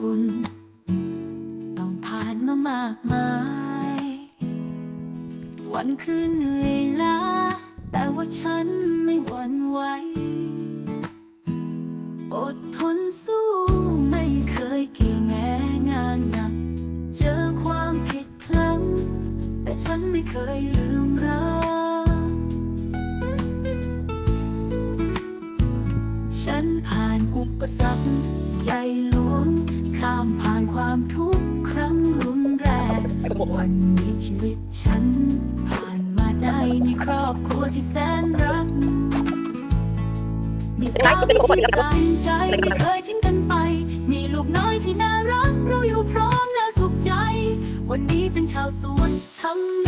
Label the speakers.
Speaker 1: กุน ต้องผ่านมามากมาย วันคืนเหนื่อยล้า แต่ว่าฉันไม่หวั่นไหว อดทนสู้ไม่เคยเกี่ยงแงงานหนัก เจอความผิดพลั้ง แต่ฉันไม่เคยลืมรักฉันผ่านอุปสรรคใหญ่ ความทุกข์ครั้งรุนแรงวันนี้ชีวิตฉัน ผ่านมาได้มีครอบครัวที่แสนรัก มีสามีที่ใส่ใจไม่เคยทิ้งกันไป มีลูกน้อยที่น่ารัก เราอยู่พร้อมและสุขใจ วันนี้เป็นชาวสวนทำงานบ้าน